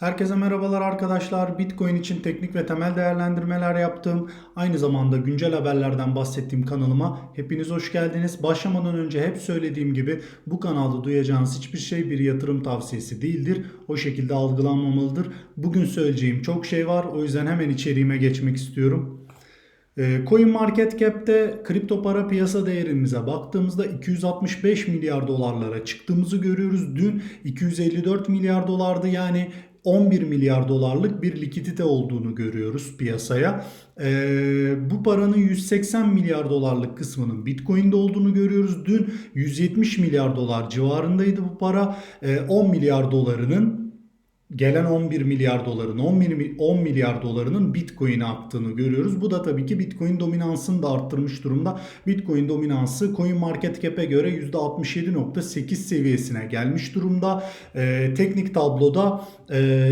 Herkese merhabalar arkadaşlar. Bitcoin için teknik ve temel değerlendirmeler yaptığım, aynı zamanda güncel haberlerden bahsettiğim kanalıma hepiniz hoş geldiniz. Başlamadan önce hep söylediğim gibi bu kanalda duyacağınız hiçbir şey bir yatırım tavsiyesi değildir. O şekilde algılanmamalıdır. Bugün söyleyeceğim çok şey var. O yüzden hemen içeriğime geçmek istiyorum. Ee, Coin Market Cap'te kripto para piyasa değerimize baktığımızda 265 milyar dolarlara çıktığımızı görüyoruz. Dün 254 milyar dolardı yani 11 milyar dolarlık bir likidite olduğunu görüyoruz piyasaya. Ee, bu paranın 180 milyar dolarlık kısmının Bitcoin'de olduğunu görüyoruz. Dün 170 milyar dolar civarındaydı bu para. Ee, 10 milyar dolarının gelen 11 milyar doların 10 mil- 10 milyar dolarının Bitcoin'e aktığını görüyoruz. Bu da tabii ki Bitcoin dominansını da arttırmış durumda. Bitcoin dominansı Coin Market Cap'e göre %67.8 seviyesine gelmiş durumda. Ee, teknik tabloda e,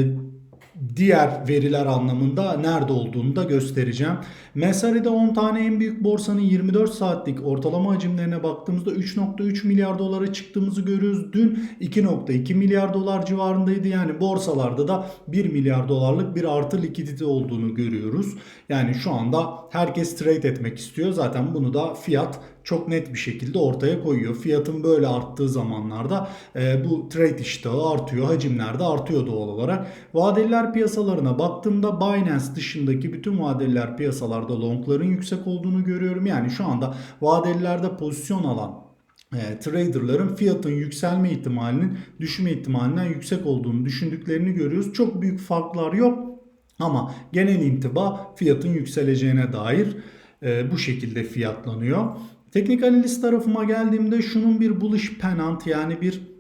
diğer veriler anlamında nerede olduğunu da göstereceğim. Mesari'de 10 tane en büyük borsanın 24 saatlik ortalama hacimlerine baktığımızda 3.3 milyar dolara çıktığımızı görüyoruz. Dün 2.2 milyar dolar civarındaydı. Yani borsalarda da 1 milyar dolarlık bir artı likidite olduğunu görüyoruz. Yani şu anda herkes trade etmek istiyor. Zaten bunu da fiyat çok net bir şekilde ortaya koyuyor. Fiyatın böyle arttığı zamanlarda e, bu trade iştahı artıyor. Hacimler de artıyor doğal olarak. Vadeliler piyasalarına baktığımda Binance dışındaki bütün vadeliler piyasalarda longların yüksek olduğunu görüyorum. Yani şu anda vadelilerde pozisyon alan e, traderların fiyatın yükselme ihtimalinin düşme ihtimalinden yüksek olduğunu düşündüklerini görüyoruz. Çok büyük farklar yok ama genel intiba fiyatın yükseleceğine dair e, bu şekilde fiyatlanıyor. Teknik analiz tarafıma geldiğimde şunun bir bullish pennant yani bir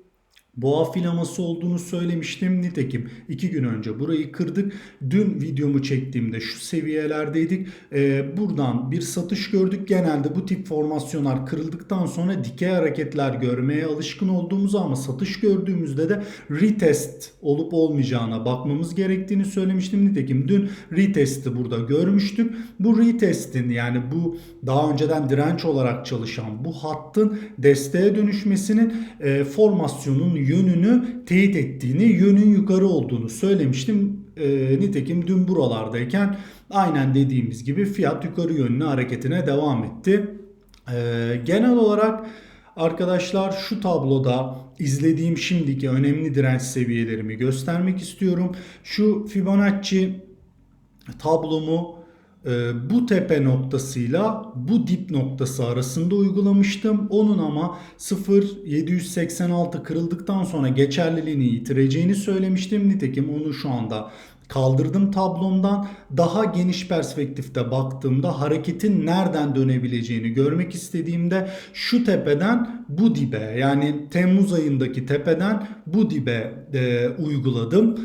boğa filaması olduğunu söylemiştim. Nitekim iki gün önce burayı kırdık. Dün videomu çektiğimde şu seviyelerdeydik. Ee, buradan bir satış gördük. Genelde bu tip formasyonlar kırıldıktan sonra dikey hareketler görmeye alışkın olduğumuz ama satış gördüğümüzde de retest olup olmayacağına bakmamız gerektiğini söylemiştim. Nitekim dün retesti burada görmüştük. Bu retestin yani bu daha önceden direnç olarak çalışan bu hattın desteğe dönüşmesinin e, formasyonun yönünü teyit ettiğini, yönün yukarı olduğunu söylemiştim. E, nitekim dün buralardayken aynen dediğimiz gibi fiyat yukarı yönlü hareketine devam etti. E, genel olarak arkadaşlar şu tabloda izlediğim şimdiki önemli direnç seviyelerimi göstermek istiyorum. Şu Fibonacci tablomu bu tepe noktasıyla bu dip noktası arasında uygulamıştım. Onun ama 0.786 kırıldıktan sonra geçerliliğini yitireceğini söylemiştim. Nitekim onu şu anda kaldırdım tablomdan. Daha geniş perspektifte baktığımda hareketin nereden dönebileceğini görmek istediğimde şu tepeden bu dibe yani Temmuz ayındaki tepeden bu dibe e, uyguladım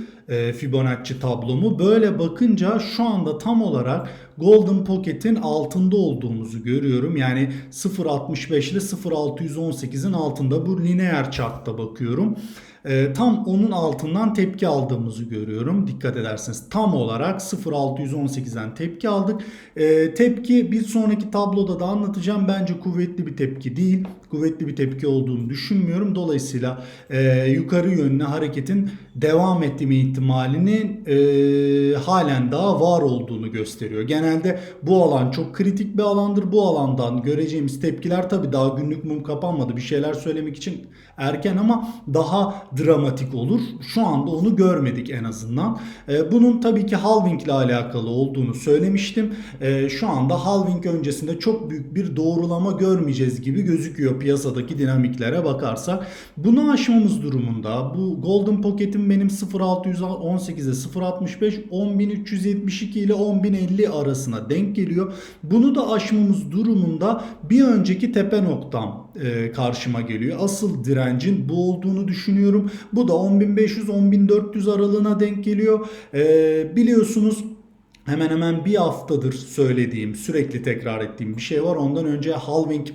Fibonacci tablomu. Böyle bakınca şu anda tam olarak Golden Pocket'in altında olduğumuzu görüyorum. Yani 0.65 ile 0.618'in altında bu lineer chartta bakıyorum. E, tam onun altından tepki aldığımızı görüyorum. Dikkat ederseniz tam olarak 0.618'den tepki aldık. E, tepki bir sonraki tabloda da anlatacağım. Bence kuvvetli bir tepki değil. Kuvvetli bir tepki olduğunu düşünmüyorum. Dolayısıyla e, yukarı yönlü hareketin devam etme ihtimalinin e, halen daha var olduğunu gösteriyor. Genelde bu alan çok kritik bir alandır. Bu alandan göreceğimiz tepkiler tabii daha günlük mum kapanmadı. Bir şeyler söylemek için erken ama daha dramatik olur. Şu anda onu görmedik en azından. E, bunun tabii ki halving ile alakalı olduğunu söylemiştim. E, şu anda halving öncesinde çok büyük bir doğrulama görmeyeceğiz gibi gözüküyor piyasadaki dinamiklere bakarsak. Bunu aşmamız durumunda bu Golden Pocket'in benim 0.618'e 0.65 10.372 ile 10.050 arasına denk geliyor. Bunu da aşmamız durumunda bir önceki tepe noktam e, karşıma geliyor. Asıl direncin bu olduğunu düşünüyorum. Bu da 10.500-10.400 aralığına denk geliyor. E, biliyorsunuz hemen hemen bir haftadır söylediğim, sürekli tekrar ettiğim bir şey var. Ondan önce halving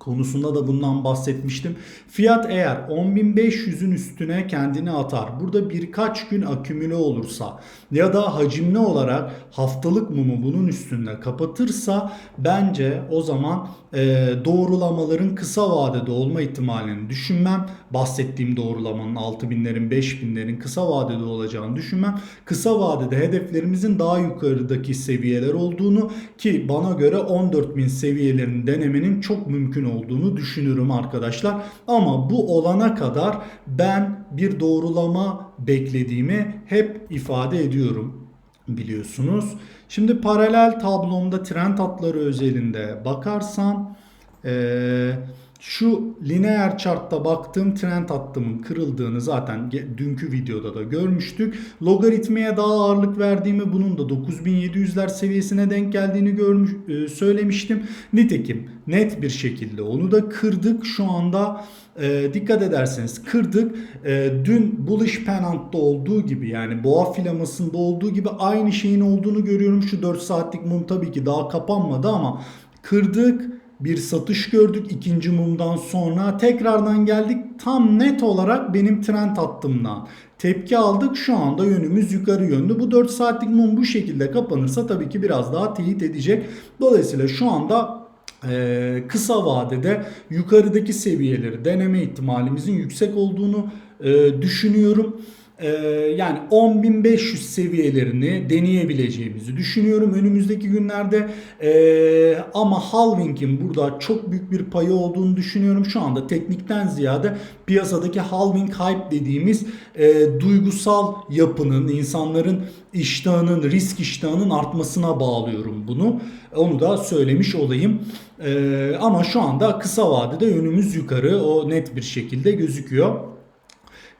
konusunda da bundan bahsetmiştim. Fiyat eğer 10.500'ün üstüne kendini atar. Burada birkaç gün akümüle olursa ya da hacimli olarak haftalık mumu bunun üstünde kapatırsa bence o zaman e, doğrulamaların kısa vadede olma ihtimalini düşünmem. Bahsettiğim doğrulamanın 6000'lerin 5000'lerin kısa vadede olacağını düşünmem. Kısa vadede hedeflerimizin daha yukarıdaki seviyeler olduğunu ki bana göre 14.000 seviyelerini denemenin çok mümkün olduğunu düşünürüm arkadaşlar. Ama bu olana kadar ben bir doğrulama beklediğimi hep ifade ediyorum biliyorsunuz. Şimdi paralel tablomda trend hatları özelinde bakarsam eee şu lineer chartta baktığım trend hattımın kırıldığını zaten dünkü videoda da görmüştük. Logaritmaya daha ağırlık verdiğimi bunun da 9700'ler seviyesine denk geldiğini görmüş, e, söylemiştim. Nitekim net bir şekilde onu da kırdık. Şu anda e, dikkat ederseniz kırdık. E, dün bullish pennant'ta olduğu gibi yani boğa filamasında olduğu gibi aynı şeyin olduğunu görüyorum. Şu 4 saatlik mum tabii ki daha kapanmadı ama kırdık bir satış gördük ikinci mumdan sonra. Tekrardan geldik. Tam net olarak benim trend hattımdan. Tepki aldık. Şu anda yönümüz yukarı yönlü. Bu 4 saatlik mum bu şekilde kapanırsa tabii ki biraz daha teyit edecek. Dolayısıyla şu anda ee, kısa vadede yukarıdaki seviyeleri deneme ihtimalimizin yüksek olduğunu e, düşünüyorum. Ee, yani 10.500 seviyelerini deneyebileceğimizi düşünüyorum önümüzdeki günlerde. Ee, ama halving'in burada çok büyük bir payı olduğunu düşünüyorum. Şu anda teknikten ziyade piyasadaki halving hype dediğimiz e, duygusal yapının, insanların iştahının, risk iştahının artmasına bağlıyorum bunu. Onu da söylemiş olayım. Ee, ama şu anda kısa vadede yönümüz yukarı o net bir şekilde gözüküyor.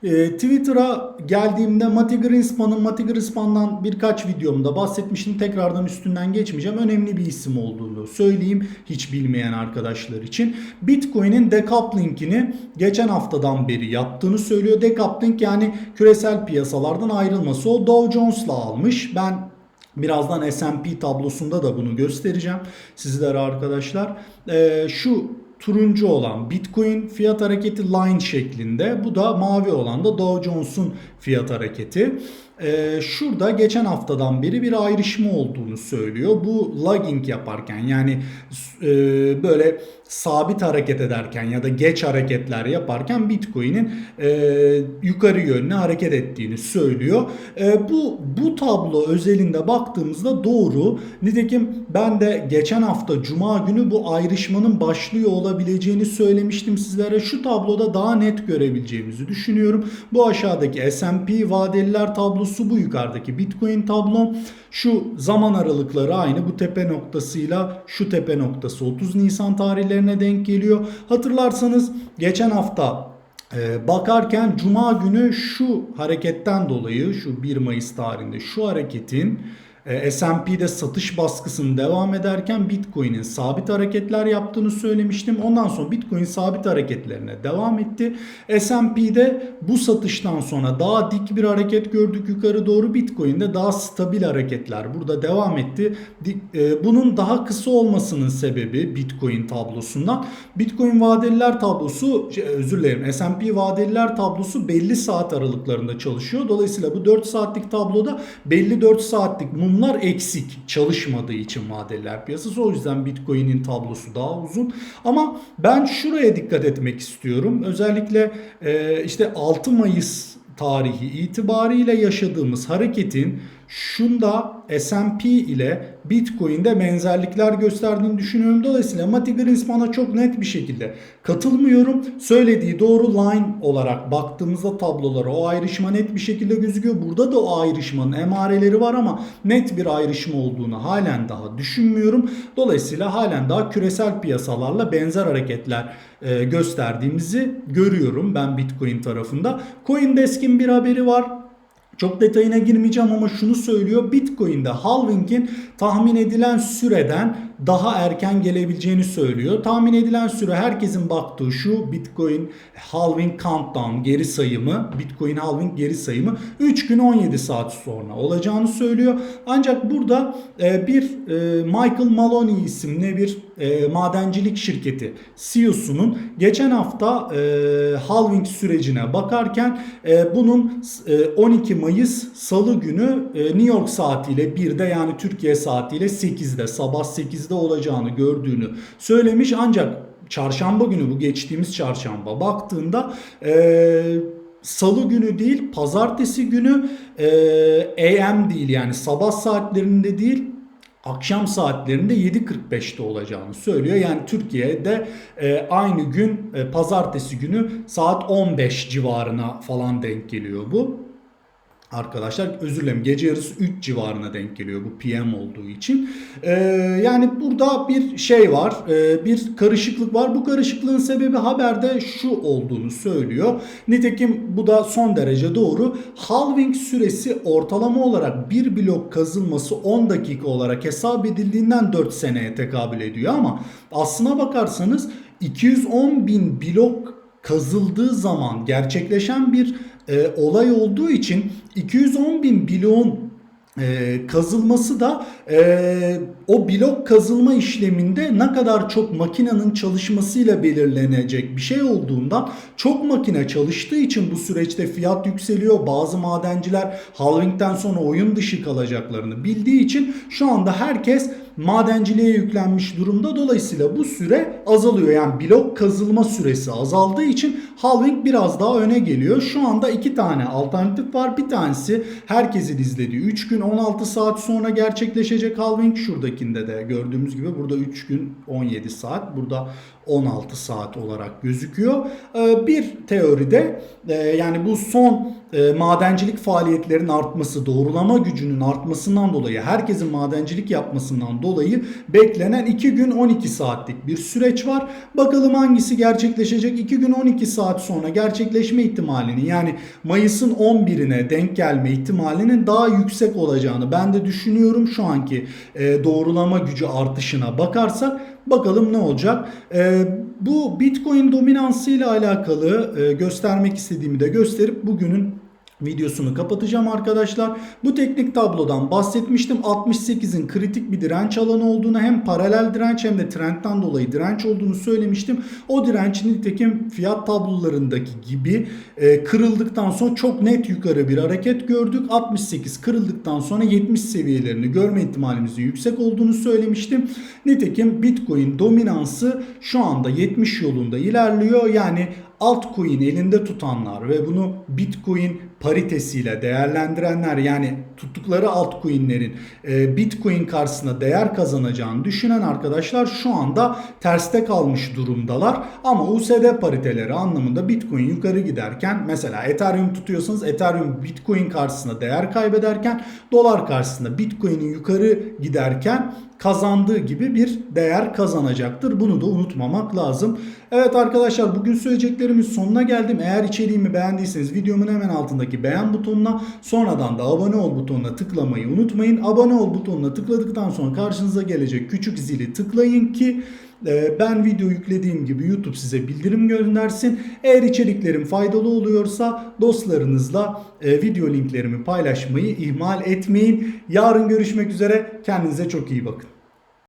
Ee, Twitter'a geldiğimde Mati Greenspan'ın Mati Greenspan'dan birkaç videomda bahsetmiştim. Tekrardan üstünden geçmeyeceğim. Önemli bir isim olduğunu söyleyeyim hiç bilmeyen arkadaşlar için. Bitcoin'in decoupling'ini geçen haftadan beri yaptığını söylüyor. Decoupling yani küresel piyasalardan ayrılması. O Dow Jones'la almış. Ben Birazdan S&P tablosunda da bunu göstereceğim sizlere arkadaşlar. Ee, şu turuncu olan Bitcoin fiyat hareketi line şeklinde. Bu da mavi olan da Dow Jones'un fiyat hareketi. Ee, şurada geçen haftadan beri bir ayrışma olduğunu söylüyor. Bu lagging yaparken yani e, böyle sabit hareket ederken ya da geç hareketler yaparken Bitcoin'in e, yukarı yönlü hareket ettiğini söylüyor. E, bu bu tablo özelinde baktığımızda doğru. Nitekim ben de geçen hafta Cuma günü bu ayrışmanın başlıyor olabileceğini söylemiştim sizlere. Şu tabloda daha net görebileceğimizi düşünüyorum. Bu aşağıdaki S&P vadeliler tablosu bu yukarıdaki Bitcoin tablo. Şu zaman aralıkları aynı. Bu tepe noktasıyla şu tepe noktası 30 Nisan tarihlerine denk geliyor. Hatırlarsanız geçen hafta e, bakarken Cuma günü şu hareketten dolayı şu 1 Mayıs tarihinde şu hareketin S&P'de satış baskısını devam ederken Bitcoin'in sabit hareketler yaptığını söylemiştim. Ondan sonra Bitcoin sabit hareketlerine devam etti. S&P'de bu satıştan sonra daha dik bir hareket gördük yukarı doğru. Bitcoin'de daha stabil hareketler burada devam etti. E, bunun daha kısa olmasının sebebi Bitcoin tablosundan. Bitcoin vadeliler tablosu şey, özür dilerim S&P vadeliler tablosu belli saat aralıklarında çalışıyor. Dolayısıyla bu 4 saatlik tabloda belli 4 saatlik mum bunlar eksik çalışmadığı için vadeliler piyasası. O yüzden Bitcoin'in tablosu daha uzun. Ama ben şuraya dikkat etmek istiyorum. Özellikle e, işte 6 Mayıs tarihi itibariyle yaşadığımız hareketin şunda S&P ile Bitcoin'de benzerlikler gösterdiğini düşünüyorum. Dolayısıyla Mati Greenspan'a çok net bir şekilde katılmıyorum. Söylediği doğru line olarak baktığımızda tablolara o ayrışma net bir şekilde gözüküyor. Burada da o ayrışmanın emareleri var ama net bir ayrışma olduğunu halen daha düşünmüyorum. Dolayısıyla halen daha küresel piyasalarla benzer hareketler e, gösterdiğimizi görüyorum ben Bitcoin tarafında. Coindesk'in bir haberi var. Çok detayına girmeyeceğim ama şunu söylüyor. Bitcoin'de halving'in tahmin edilen süreden daha erken gelebileceğini söylüyor. Tahmin edilen süre herkesin baktığı şu Bitcoin halving countdown geri sayımı, Bitcoin halving geri sayımı 3 gün 17 saat sonra olacağını söylüyor. Ancak burada e, bir e, Michael Maloney isimli bir e, madencilik şirketi CEO'sunun geçen hafta halving sürecine bakarken bunun e, 12 Mayıs Salı günü New York saatiyle 1'de yani Türkiye saatiyle 8'de sabah 8'de olacağını gördüğünü söylemiş ancak çarşamba günü bu geçtiğimiz çarşamba baktığında e, Salı günü değil pazartesi günü e, AM değil yani sabah saatlerinde değil akşam saatlerinde 7.45'te olacağını söylüyor. Yani Türkiye'de e, aynı gün e, pazartesi günü saat 15 civarına falan denk geliyor bu. Arkadaşlar özür dilerim gece yarısı 3 civarına denk geliyor bu PM olduğu için. Ee, yani burada bir şey var e, bir karışıklık var. Bu karışıklığın sebebi haberde şu olduğunu söylüyor. Nitekim bu da son derece doğru. Halving süresi ortalama olarak bir blok kazılması 10 dakika olarak hesap edildiğinden 4 seneye tekabül ediyor ama aslına bakarsanız 210 bin blok kazıldığı zaman gerçekleşen bir e, olay olduğu için 210 bin bloğun e, kazılması da e, o blok kazılma işleminde ne kadar çok makinenin çalışmasıyla belirlenecek bir şey olduğundan çok makine çalıştığı için bu süreçte fiyat yükseliyor. Bazı madenciler halvingden sonra oyun dışı kalacaklarını bildiği için şu anda herkes madenciliğe yüklenmiş durumda. Dolayısıyla bu süre azalıyor. Yani blok kazılma süresi azaldığı için halving biraz daha öne geliyor. Şu anda iki tane alternatif var. Bir tanesi herkesin izlediği 3 gün 16 saat sonra gerçekleşecek halving. Şuradakinde de gördüğümüz gibi burada 3 gün 17 saat. Burada 16 saat olarak gözüküyor. Ee, Bir teoride e, yani bu son e, madencilik faaliyetlerinin artması, doğrulama gücünün artmasından dolayı, herkesin madencilik yapmasından dolayı beklenen 2 gün 12 saatlik bir süreç var. Bakalım hangisi gerçekleşecek? 2 gün 12 saat sonra gerçekleşme ihtimalini yani Mayıs'ın 11'ine denk gelme ihtimalinin daha yüksek olacağını ben de düşünüyorum şu anki e, doğrulama gücü artışına bakarsak. Bakalım ne olacak? Ee, bu Bitcoin dominansı ile alakalı e, göstermek istediğimi de gösterip bugünün videosunu kapatacağım arkadaşlar. Bu teknik tablodan bahsetmiştim. 68'in kritik bir direnç alanı olduğunu hem paralel direnç hem de trendten dolayı direnç olduğunu söylemiştim. O direnç nitekim fiyat tablolarındaki gibi e, kırıldıktan sonra çok net yukarı bir hareket gördük. 68 kırıldıktan sonra 70 seviyelerini görme ihtimalimizin yüksek olduğunu söylemiştim. Nitekim Bitcoin dominansı şu anda 70 yolunda ilerliyor. Yani altcoin elinde tutanlar ve bunu Bitcoin paritesiyle değerlendirenler yani tuttukları altcoin'lerin e, Bitcoin karşısında değer kazanacağını düşünen arkadaşlar şu anda terste kalmış durumdalar. Ama USD pariteleri anlamında Bitcoin yukarı giderken mesela Ethereum tutuyorsanız Ethereum Bitcoin karşısında değer kaybederken dolar karşısında Bitcoin'in yukarı giderken kazandığı gibi bir değer kazanacaktır. Bunu da unutmamak lazım. Evet arkadaşlar bugün söyleyeceklerimin sonuna geldim. Eğer içeriğimi beğendiyseniz videomun hemen altındaki beğen butonuna sonradan da abone ol butonuna tıklamayı unutmayın. Abone ol butonuna tıkladıktan sonra karşınıza gelecek küçük zili tıklayın ki ben video yüklediğim gibi YouTube size bildirim göndersin. Eğer içeriklerim faydalı oluyorsa dostlarınızla e, video linklerimi paylaşmayı ihmal etmeyin. Yarın görüşmek üzere. Kendinize çok iyi bakın.